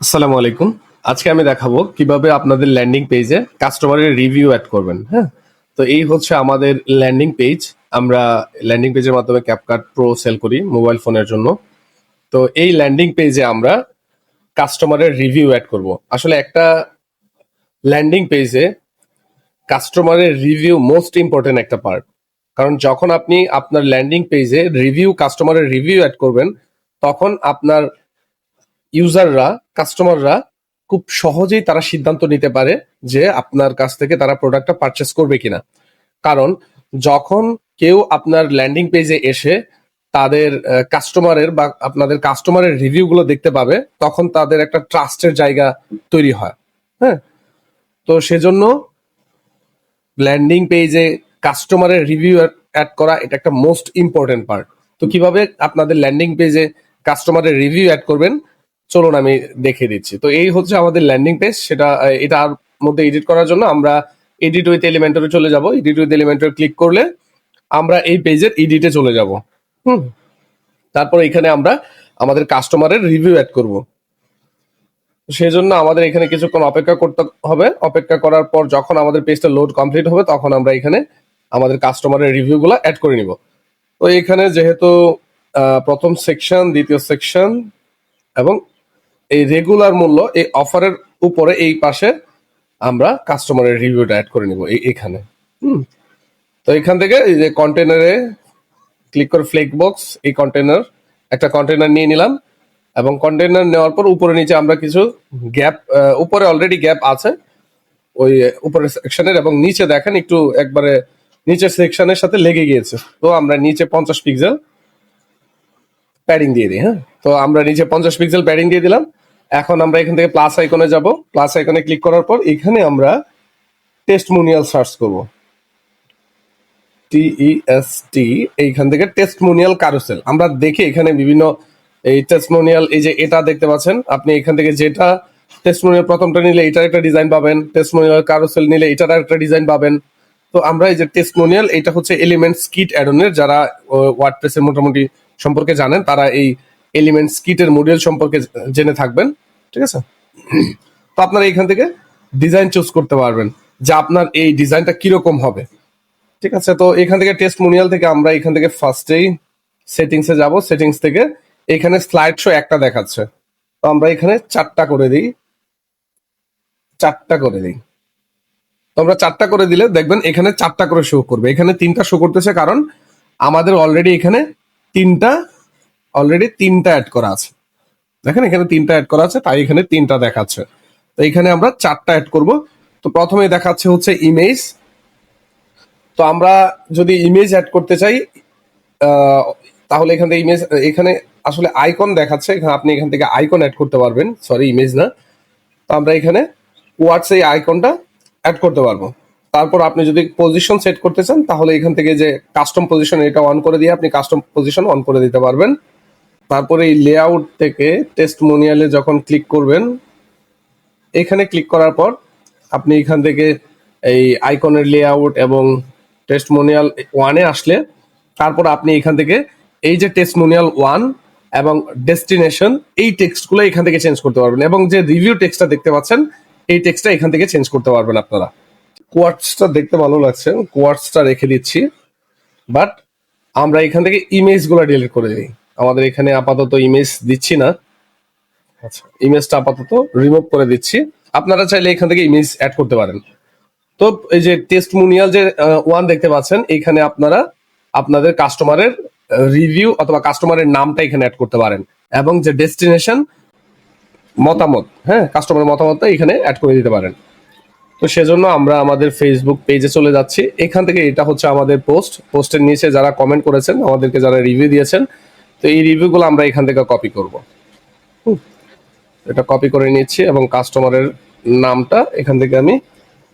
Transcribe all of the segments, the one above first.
আসসালামু আলাইকুম। আজকে আমি দেখাবো কীভাবে আপনাদের ল্যান্ডিং পেজে কাস্টমারের রিভিউ অ্যাড করবেন হ্যাঁ? তো এই হচ্ছে আমাদের ল্যান্ডিং পেজ আমরা ল্যান্ডিং পেজের মাধ্যমে ক্যাপকাট প্রো সেল করি মোবাইল ফোনের জন্য। তো এই ল্যান্ডিং পেজে আমরা কাস্টমারের রিভিউ অ্যাড করব। আসলে একটা ল্যান্ডিং পেজে কাস্টমারের রিভিউ মোস্ট ইম্পর্টেন্ট একটা পার্ট কারণ যখন আপনি আপনার ল্যান্ডিং পেজে রিভিউ কাস্টমারের রিভিউ অ্যাড করবেন, তখন আপনার ইউজাররা কাস্টমাররা খুব সহজেই তারা সিদ্ধান্ত নিতে পারে যে আপনার কাছ থেকে তারা প্রোডাক্টটা পারচেস করবে কিনা। কারণ যখন কেউ আপনার ল্যান্ডিং পেজে এসে তাদের কাস্টমারের বা আপনাদের কাস্টমারের রিভিউগুলো দেখতে পাবে, তখন তাদের একটা ট্রাস্টের জায়গা তৈরি হয়। হ্যাঁ? তো সেজন্য ল্যান্ডিং পেজে কাস্টমারের রিভিউ অ্যাড করা এটা একটা মোস্ট ইম্পর্টেন্ট পার্ট তো কীভাবে আপনাদের ল্যান্ডিং পেজে কাস্টমারের রিভিউ অ্যাড করবেন? চলুন আমি দেখে দিচ্ছি। তো এই হচ্ছে আমাদের ল্যান্ডিং পেজ সেটা এটার মধ্যে এডিট করার জন্য আমরা এডিট উইথ এলিমেন্টরে চলে যাব। এডিট উইথ এলিমেন্টরে ক্লিক করলে আমরা এই পেজের এডিটে চলে যাব। হুম। তারপর এখানে আমরা আমাদের কাস্টমারের রিভিউ অ্যাড করব। সেই জন্য আমাদের এখানে কিছুক্ষণ অপেক্ষা করতে হবে। অপেক্ষা করার পর যখন আমাদের পেজটা লোড কমপ্লিট হবে, তখন আমরা এখানে আমাদের কাস্টমারের রিভিউগুলো অ্যাড করে নিব। তো এখানে যেহেতু প্রথম সেকশন দ্বিতীয় সেকশন এবং এই রেগুলার মূল্য এই অফারের উপরে এই পাশে আমরা কাস্টমারের রিভিউটা অ্যাড করে নিব এখানে। হুম। তো এখান থেকে এই যে কন্টেনারে ক্লিক করে ফ্লেক বক্স এই কন্টেনার একটা কন্টেনার নিয়ে নিলাম এবং কন্টেনার নেওয়ার পর উপরে নিচে আমরা কিছু গ্যাপ উপরে অলরেডি গ্যাপ আছে। ওই উপরের সেকশনের এবং নিচে দেখেন একটু একবারে নিচের সেকশনের সাথে লেগে গিয়েছে। তো আমরা নিচে পঞ্চাশ পিক্সেল প্যাডিং দিয়ে দিই হ্যাঁ? তো আমরা নিচে পঞ্চাশ পিক্সেল প্যাডিং দিয়ে দিলাম। এখন আমরা এখান থেকে প্লাস আইকনে যাব। প্লাস আইকনে ক্লিক করার পর এখানে আমরা টেস্টমোনিয়াল সার্চ করব। টি এইখান থেকে টেস্টমোনিয়াল কারুসেল আমরা দেখি এখানে বিভিন্ন এই টেস্টমোনিয়াল এই যে এটা দেখতে পাচ্ছেন, আপনি এখান থেকে যেটা টেস্টমোনিয়াল প্রথমটা নিলে এটার একটা ডিজাইন পাবেন টেস্টমোনিয়াল কারুসেল নিলে এটার একটা ডিজাইন পাবেন। তো আমরা এই যে টেস্টমোনিয়াল এটা হচ্ছে এলিমেন্টস কিট অ্যাডনের যারা ওয়ার্ডপ্রেসের মোটামুটি সম্পর্কে জানেন, তারা এই এলিমেন্টস কিটের মডিউল সম্পর্কে জেনে থাকবেন, ঠিক আছে? তো আপনারা এখান থেকে ডিজাইন চুজ করতে পারবেন যে আপনার এই ডিজাইনটা কীরকম হবে, ঠিক আছে? তো এখান থেকে টেস্টমোনিয়াল থেকে আমরা এখান থেকে ফার্স্টেই সেটিংসে যাব। সেটিংস থেকে এখানে স্লাইড শো একটা দেখাচ্ছে। তো আমরা এখানে চারটা করে দিই। চারটা করে দিই। তো আমরা চারটা করে দিলে দেখবেন এখানে চারটা করে শো করবে। এখানে তিনটা শো করতেছে কারণ আমাদের অলরেডি এখানে তিনটা অলরেডি তিনটা অ্যাড করা আছে। দেখেন, এখানে তিনটা অ্যাড করা আছে, তাই এখানে তিনটা দেখাচ্ছে। তো এখানে আমরা চারটা অ্যাড করব। তো প্রথমে দেখাচ্ছে হচ্ছে ইমেজ তো আমরা যদি ইমেজ অ্যাড করতে চাই তাহলে এখান থেকে ইমেজ এখানে আসলে আইকন দেখাচ্ছে। এখানে আপনি এখান থেকে আইকন অ্যাড করতে পারবেন। সরি ইমেজ না। তো আমরা এখানে ওয়ার্ডস এই আইকনটা অ্যাড করতে পারব। তারপর আপনি যদি পজিশন সেট করতে চান, তাহলে এখান থেকে যে কাস্টম পজিশন এটা অন করে দিয়ে আপনি কাস্টম পজিশন অন করে দিতে পারবেন। তারপরে এই লেআউট থেকে টেস্ট টেস্টমোনিয়ালে যখন ক্লিক করবেন, এখানে ক্লিক করার পর আপনি এখান থেকে এই আইকনের লেআউট এবং টেস্টমোনিয়াল ওয়ানে আসলে তারপর আপনি এখান থেকে এই যে টেস্টমোনিয়াল ওয়ান এবং ডেস্টিনেশন এই টেক্সটগুলো এখান থেকে চেঞ্জ করতে পারবেন এবং যে রিভিউ টেক্সটটা দেখতে পাচ্ছেন, এই টেক্সটটা এখান থেকে চেঞ্জ করতে পারবেন আপনারা। কোয়ার্টসটা দেখতে ভালো লাগছে কোয়ার্টসটা রেখে দিচ্ছি বাট আমরা এখান থেকে ইমেজগুলো ডিলিট করে দিই। আমাদের এখানে আপাতত ইমেজ দিচ্ছি না। আচ্ছা ইমেজটা আপাতত রিমুভ করে দিচ্ছি। আপনারা চাইলে এখান থেকে ইমেজ অ্যাড করতে পারেন। তো এই যে টেস্ট টেস্টমোনিয়াল যে ওয়ান দেখতে পাচ্ছেন, এখানে আপনারা আপনাদের কাস্টমারের রিভিউ অথবা কাস্টমারের নামটা এখানে অ্যাড করতে পারেন। এবং যে ডেস্টিনেশন মতামত হ্যাঁ কাস্টমারের মতামতটা এখানে অ্যাড করে দিতে পারেন। তো সেজন্য আমরা আমাদের ফেসবুক পেজে চলে যাচ্ছি। এখান থেকে এটা হচ্ছে আমাদের পোস্ট পোস্টের নিচে যারা কমেন্ট করেছেন, আমাদেরকে যারা রিভিউ দিয়েছেন তো এই রিভিউগুলো আমরা এখান থেকে কপি করব। এটা কপি করে নিচ্ছি এবং কাস্টমারের নামটা এখান থেকে আমি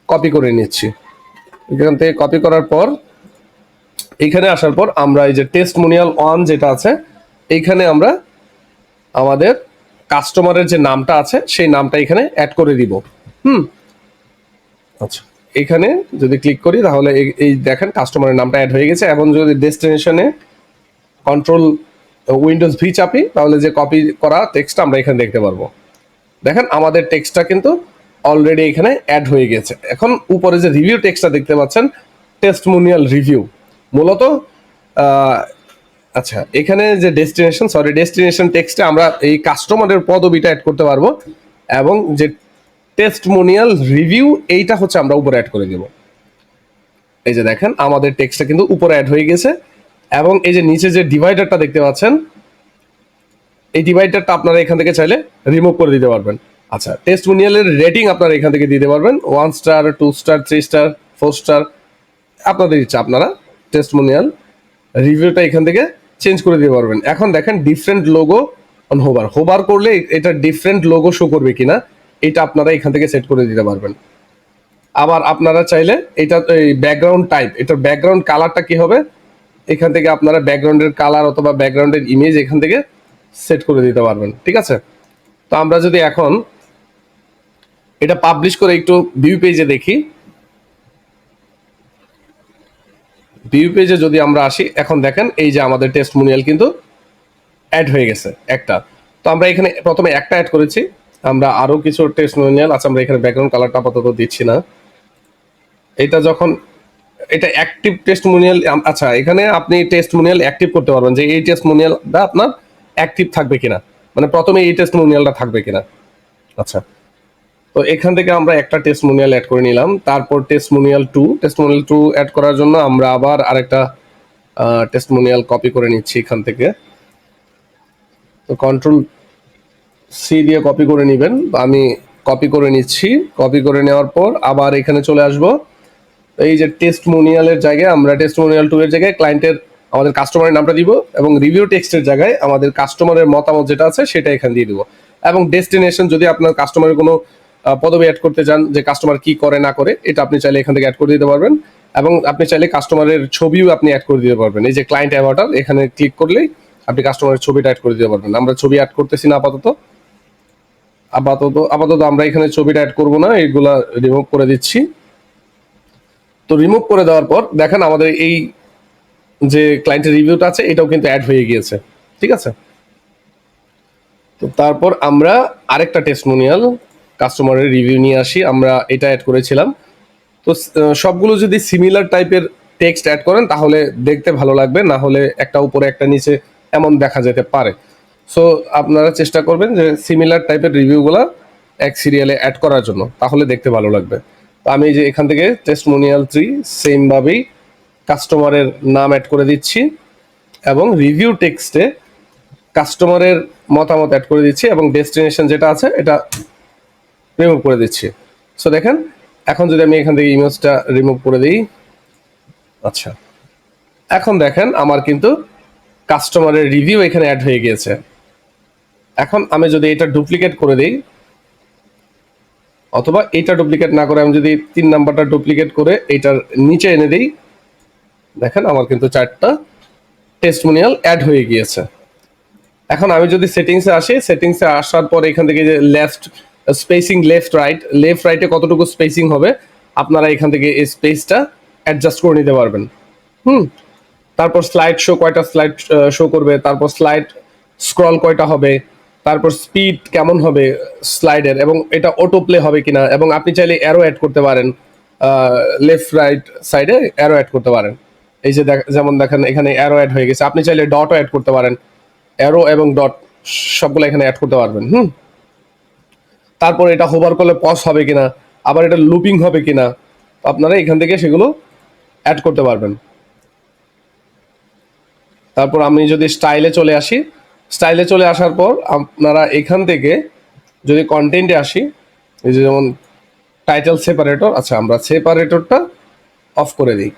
কপি করে নিচ্ছি এখান থেকে কপি করার পর এইখানে আসার পর আমরা এই যে টেস্ট টেস্টমোনিয়াল ওয়ান যেটা আছে এইখানে আমরা আমাদের কাস্টমারের যে নামটা আছে, সেই নামটা এখানে অ্যাড করে দিব হুম আচ্ছা এখানে যদি ক্লিক করি তাহলে এই দেখেন কাস্টমারের নামটা অ্যাড হয়ে গেছে এবং যদি ডেস্টিনেশনে কন্ট্রোল উইন্ডোজ ভি চাপি, তাহলে যে কপি করা টেক্সট আমরা এখানে দেখতে পারব। দেখেন, আমাদের টেক্সটটা কিন্তু অলরেডি এখানে অ্যাড হয়ে গেছে। এখন উপরে যে রিভিউ টেক্সটটা দেখতে পাচ্ছেন টেস্টমোনিয়াল রিভিউ মূলত আচ্ছা এখানে যে ডেস্টিনেশন সরি ডেস্টিনেশন টেক্সটে আমরা এই কাস্টমারের পদবিটা অ্যাড করতে পারব এবং যে টেস্টমোনিয়াল রিভিউ এইটা হচ্ছে আমরা উপরে অ্যাড করে দেব। এই যে দেখেন, আমাদের টেক্সটটা কিন্তু উপরে অ্যাড হয়ে গেছে। এবং এই যে নিচে যে ডিভাইডারটা দেখতে পাচ্ছেন, এই ডিভাইডারটা আপনারা এখান থেকে চাইলে রিমুভ করে দিতে পারবেন। আচ্ছা টেস্ট টেস্টমোনিয়ালের রেটিং আপনারা এখান থেকে দিতে পারবেন। One star two star three star four star আপনাদের ইচ্ছা, আপনারা টেস্ট টেস্টমোনিয়াল রিভিউটা এখান থেকে চেঞ্জ করে দিতে পারবেন। এখন দেখেন different logo on hover hover করলে এটা ডিফারেন্ট লোগো শো করবে কিনা, এটা আপনারা এখান থেকে সেট করে দিতে পারবেন। আবার আপনারা চাইলে এটা, এই ব্যাকগ্রাউন্ড টাইপ এটার ব্যাকগ্রাউন্ড কালারটা কি হবে? এখান থেকে আপনারা ব্যাকগ্রাউন্ডের কালার অথবা ব্যাকগ্রাউন্ডের ইমেজ এখান থেকে সেট করে দিতে পারবেন, ঠিক আছে? তো আমরা যদি এখন এটা পাবলিশ করে একটু ভিউ পেজে দেখি। ভিউ পেজে যদি আমরা আসি, এখন দেখেন এই যে আমাদের টেস্ট টেস্টমোনিয়াল কিন্তু অ্যাড হয়ে গেছে একটা। তো আমরা এখানে প্রথমে একটা অ্যাড করেছি। আমরা আরও কিছু টেস্ট টেস্টমোনিয়াল আছে, আমরা এখানে ব্যাকগ্রাউন্ড কালারটা আপাতত দিচ্ছি না। এটা যখন এটা অ্যাক্টিভ টেস্টমোনিয়াল আচ্ছা এখানে আপনি টেস্টমোনিয়াল অ্যাক্টিভ করতে পারবেন যে এই টেস্টমোনিয়ালটা আপনার অ্যাক্টিভ থাকবে কিনা। মানে প্রথমে এই টেস্টমোনিয়ালটা থাকবে কিনা। আচ্ছা তো এখান থেকে আমরা একটা টেস্টমোনিয়াল অ্যাড করে নিলাম। তারপর testimonial two testimonial two add করার জন্য আমরা আবার আরেকটা টেস্টমোনিয়াল কপি করে নিচ্ছি এখান থেকে। তো কন্ট্রোল সি দিয়ে কপি করে নেবেন। আমি কপি করে নিচ্ছি। কপি করে নেওয়ার পর আবার এখানে চলে আসব। এই যে টেস্টমোনিয়ালের জায়গায় আমরা টেস্টমোনিয়াল টু এর জায়গায় ক্লায়েন্টের আমাদের কাস্টমারের নামটা দিব এবং রিভিউ টেক্সটের জায়গায় আমাদের কাস্টমারের মতামত যেটা আছে সেটা এখানে দিয়ে দিব। এবং ডেস্টিনেশন যদি আপনার কাস্টমারের কোনো পদবি অ্যাড করতে চান যে কাস্টমার কি করে, না করে, এটা আপনি চাইলে এখান থেকে অ্যাড করে দিতে পারবেন। এবং আপনি চাইলে কাস্টমারের ছবিও আপনি অ্যাড করে দিতে পারবেন। এই যে ক্লায়েন্ট অ্যাভাটার এখানে ক্লিক করলেই আপনি কাস্টমারের ছবিটা অ্যাড করে দিতে পারবেন। আমরা ছবি অ্যাড করতেছি না আপাতত। আপাতত আপাতত আমরা এখানে ছবিটা অ্যাড করব না, এগুলা রিমুভ করে দিচ্ছি। তো রিমুভ করে দেওয়ার পর দেখেন আমাদের এই যে ক্লায়েন্টের রিভিউটা আছে, এটাও কিন্তু অ্যাড হয়ে গিয়েছে। ঠিক আছে? তো তারপর আমরা আরেকটা টেস্টমোনিয়াল কাস্টমারের রিভিউ নিয়ে আসি, আমরা এটা অ্যাড করেছিলাম। তো সবগুলো যদি সিমিলার টাইপের টেক্সট অ্যাড করেন, তাহলে দেখতে ভালো লাগবে, না হলে একটা উপরে, একটা নিচে এমন দেখা যেতে পারে। সো আপনারা চেষ্টা করবেন যে সিমিলার টাইপের রিভিউগুলো এক সিরিয়ালে অ্যাড করার জন্য, তাহলে দেখতে ভালো লাগবে। আমি যে এখান থেকে টেস্টমোনিয়াল থ্রি সেমভাবেই কাস্টমারের নাম অ্যাড করে দিচ্ছি এবং রিভিউ টেক্সটে কাস্টমারের মতামত অ্যাড করে দিচ্ছি এবং ডেস্টিনেশন যেটা আছে এটা রিমুভ করে দিচ্ছি। সো দেখেন, এখন যদি আমি এখান থেকে ইমেজটা রিমুভ করে দিই আচ্ছা। এখন দেখেন, আমার কিন্তু কাস্টমারের রিভিউ এখানে অ্যাড হয়ে গিয়েছে। এখন আমি যদি এটা ডুপ্লিকেট করে দিই অথবা এটা ডুপ্লিকেট না করে আমি যদি তিন নাম্বারটা ডুপ্লিকেট করে এটার নিচে এনে দিই, দেখেন আমার কিন্তু চারটা টেস্টমোনিয়াল অ্যাড হয়ে গিয়েছে। এখন আমি যদি সেটিংসে আসি সেটিংসে আসার পর এখান থেকে যে left spacing left right left রাইটে কতটুকু স্পেসিং হবে, আপনারা এখান থেকে এই স্পেসটা অ্যাডজাস্ট করে নিতে পারবেন। হুম, তারপর স্লাইড শো কয়টা স্লাইড শো করবে, তারপর স্লাইড স্ক্রল কয়টা হবে তারপর স্পিড কেমন হবে স্লাইডের এবং এটা অটো প্লে হবে কিনা? এবং আপনি চাইলে অ্যারো অ্যাড করতে পারেন লেফট রাইট সাইডে অ্যারো অ্যাড করতে পারেন। এই যে যেমন দেখেন এখানে অ্যারো অ্যাড হয়ে গেছে। আপনি চাইলে ডটও অ্যাড করতে পারেন। অ্যারো এবং ডট সবগুলো এখানে অ্যাড করতে পারবেন, হুম? তারপর এটা হোভার করলে পজ হবে কিনা? আবার এটা লুপিং হবে কিনা? আপনারা এখান থেকে সেগুলো অ্যাড করতে পারবেন। তারপর আমি যদি স্টাইলে চলে আসি স্টাইলে চলে আসার পর আপনারা এখান থেকে যদি কন্টেন্টে আসি, এই যে যেমন টাইটেল সেপারেটর আচ্ছা আমরা সেপারেটরটা অফ করে দিই।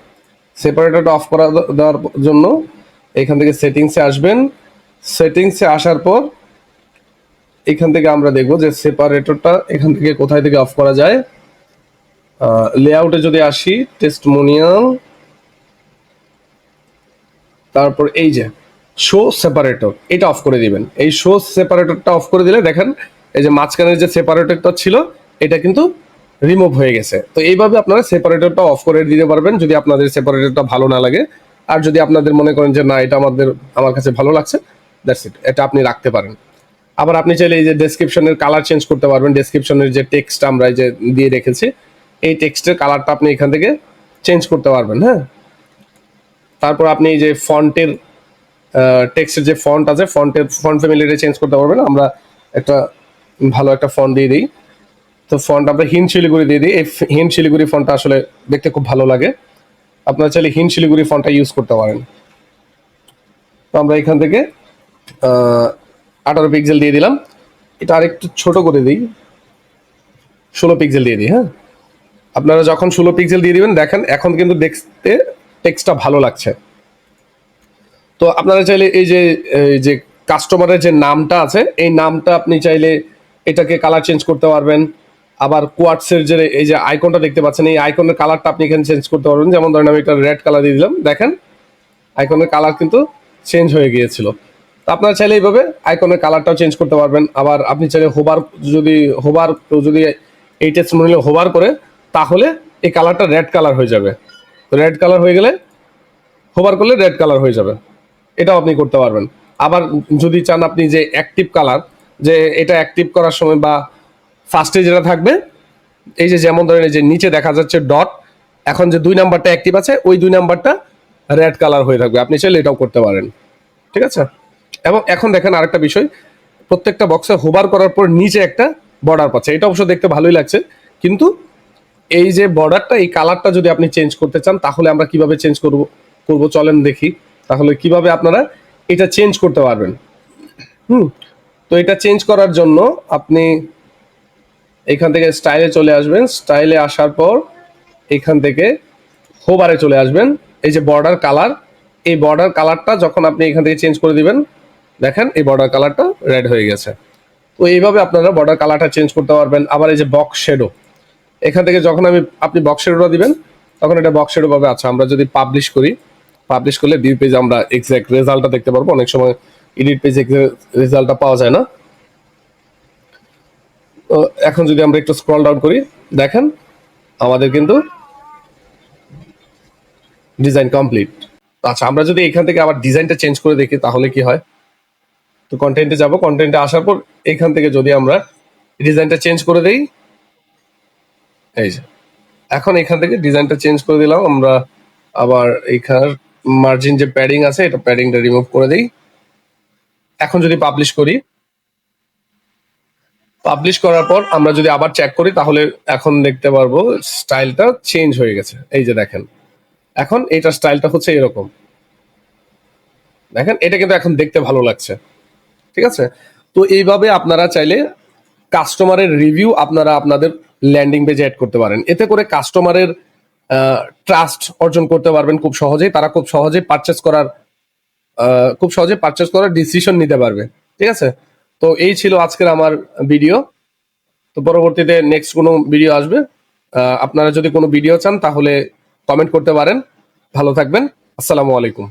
সেপারেটরটা অফ করা দেওয়ার জন্য এখান থেকে সেটিংসে আসবেন। সেটিংসে আসার পর এখান থেকে আমরা দেখব যে সেপারেটরটা এখান থেকে কোথায় থেকে অফ করা যায়। লেআউটে যদি আসি টেস্টমোনিয়াল তারপর এই যে শো সেপারেটর এটা অফ করে দিবেন। এই শো সেপারেটরটা অফ করে দিলে দেখেন, এই যে মাঝখানের যে সেপারেটরটা ছিল, এটা কিন্তু রিমুভ হয়ে গেছে। তো এইভাবে আপনারা সেপারেটরটা অফ করে দিতে পারবেন যদি আপনাদের সেপারেটরটা ভালো না লাগে। আর যদি আপনাদের মনে করেন যে না, এটা আমাদের, আমার কাছে ভালো লাগছে দ্যাটস ইট এটা আপনি রাখতে পারেন। আবার আপনি চাইলে এই যে ডেসক্রিপশনের কালার চেঞ্জ করতে পারবেন ডেসক্রিপশনের যে টেক্সট আমরা এই যে দিয়ে রেখেছি, এই টেক্সটের কালারটা আপনি এখান থেকে চেঞ্জ করতে পারবেন হ্যাঁ? তারপর আপনি এই যে ফন্টের টেক্সটের যে ফন্ট আছে ফন্টের ফন্ট ফ্যামিলিটা চেঞ্জ করতে পারবেন। আমরা একটা ভালো একটা ফন্ট দিয়ে দিই। তো ফন্ট আমরা হিন শিলিগুড়ি দিয়ে দিই। এই হিন শিলিগুড়ি ফন্টটা আসলে দেখতে খুব ভালো লাগে। আপনারা চাইলে হিন শিলিগুড়ি ফন্টটা ইউজ করতে পারেন। তো আমরা এখান থেকে আঠারো পিক্সেল দিয়ে দিলাম। এটা আরেকটু ছোট করে দিই। ষোলো পিক্সেল দিয়ে দিই হ্যাঁ? আপনারা যখন ষোলো পিক্সেল দিয়ে দিবেন, দেখেন এখন কিন্তু দেখতে টেক্সটটা ভালো লাগছে। তো আপনারা চাইলে এই যে এই যে কাস্টমারের যে নামটা আছে, এই নামটা আপনি চাইলে এটাকে কালার চেঞ্জ করতে পারবেন। আবার কোয়াটসের যে, এই যে আইকনটা দেখতে পাচ্ছেন, এই আইকনের কালারটা আপনি এখানে চেঞ্জ করতে পারবেন। যেমন ধরেন আমি এটা রেড কালার দিয়ে দিলাম, দেখেন আইকনের কালার কিন্তু চেঞ্জ হয়ে গিয়েছিল। তো আপনারা চাইলে এইভাবে আইকনের কালারটাও চেঞ্জ করতে পারবেন। আবার আপনি চাইলে হোবার যদি হোবার যদি এই টেস্ট মনে হোবার করে, তাহলে এই কালারটা রেড কালার হয়ে যাবে। তো রেড কালার হয়ে গেলে হোবার করলে রেড কালার হয়ে যাবে। এটাও আপনি করতে পারবেন। আবার যদি চান আপনি যে অ্যাক্টিভ কালার যে এটা অ্যাক্টিভ করার সময় বা ফার্স্টে যেটা থাকবে, এই যে যেমন ধরেন এই যে নিচে দেখা যাচ্ছে ডট এখন যে দুই নাম্বারটা অ্যাক্টিভ আছে, ওই দুই নাম্বারটা রেড কালার হয়ে থাকবে। আপনি চাইলে এটাও করতে পারেন। ঠিক আছে? এবং এখন দেখেন আরেকটা বিষয়, প্রত্যেকটা বক্সে হোবার করার পর নিচে একটা বর্ডার পাচ্ছে। এটা অবশ্য দেখতে ভালোই লাগছে। কিন্তু এই যে বর্ডারটা এই কালারটা যদি আপনি চেঞ্জ করতে চান, তাহলে আমরা কীভাবে চেঞ্জ করব করব চলেন দেখি। তাহলে কীভাবে আপনারা এটা চেঞ্জ করতে পারবেন? হুম, তো এটা চেঞ্জ করার জন্য আপনি এখান থেকে স্টাইলে চলে আসবেন। স্টাইলে আসার পর এখান থেকে হোবারে চলে আসবেন। এই যে বর্ডার কালার এই বর্ডার কালারটা যখন আপনি এখান থেকে চেঞ্জ করে দিবেন, দেখেন এই বর্ডার কালারটা রেড হয়ে গেছে। তো এইভাবে আপনারা বর্ডার কালারটা চেঞ্জ করতে পারবেন। আবার এই যে বক্স শেডো এখান থেকে যখন আমি, আপনি বক্স শেডোটা দিবেন, তখন এটা বক্স শেডো পাবে আচ্ছা আমরা যদি পাবলিশ করি পাবলিশ করলে ভিউ পেজে আমরা এক্সাক্ট রেজাল্টটা দেখতে পারব। অনেক সময় এডিট পেজে রেজাল্টটা পাওয়া যায় না। তো এখন যদি আমরা একটু স্ক্রল ডাউন করি, দেখেন আমাদের কিন্তু ডিজাইন কমপ্লিট আচ্ছা আমরা যদি এখান থেকে আবার ডিজাইনটা চেঞ্জ করে দেখি, তাহলে কি হয়? তো কন্টেন্টে যাব। কন্টেন্টে আসার পর এখান থেকে যদি আমরা ডিজাইনটা চেঞ্জ করে দেই, এই যে, এখন এখান থেকে ডিজাইনটা চেঞ্জ করে দিলাম। আমরা আবার এখানে মার্জিন যে প্যাডিং আছে, এটা প্যাডিংটা রিমুভ করে দেই। এখন যদি পাবলিশ করি পাবলিশ করার পর আমরা যদি আবার চেক করি, তাহলে এখন দেখতে পারব স্টাইলটা চেঞ্জ হয়ে গেছে। এই যে দেখেন, এখন এইটার স্টাইলটা হচ্ছে এরকম। দেখেন, এটা কিন্তু এখন দেখতে ভালো লাগছে। ঠিক আছে? তো এইভাবে আপনারা চাইলে কাস্টমারের রিভিউ আপনারা আপনাদের ল্যান্ডিং পেজে অ্যাড করতে পারেন। এতে করে কাস্টমারের ট্রাস্ট অর্জন করতে পারবেন খুব সহজেই। তারা খুব সহজেই পারচেস করার খুব সহজে পারচেস করার ডিসিশন নিতে পারবে। ঠিক আছে? তো এই ছিল আজকের আমার ভিডিও তো পরবর্তীতে নেক্সট কোনো ভিডিও আসবে। আপনারা যদি কোনো ভিডিও চান তাহলে কমেন্ট করতে পারেন। ভালো থাকবেন। আসসালামু আলাইকুম।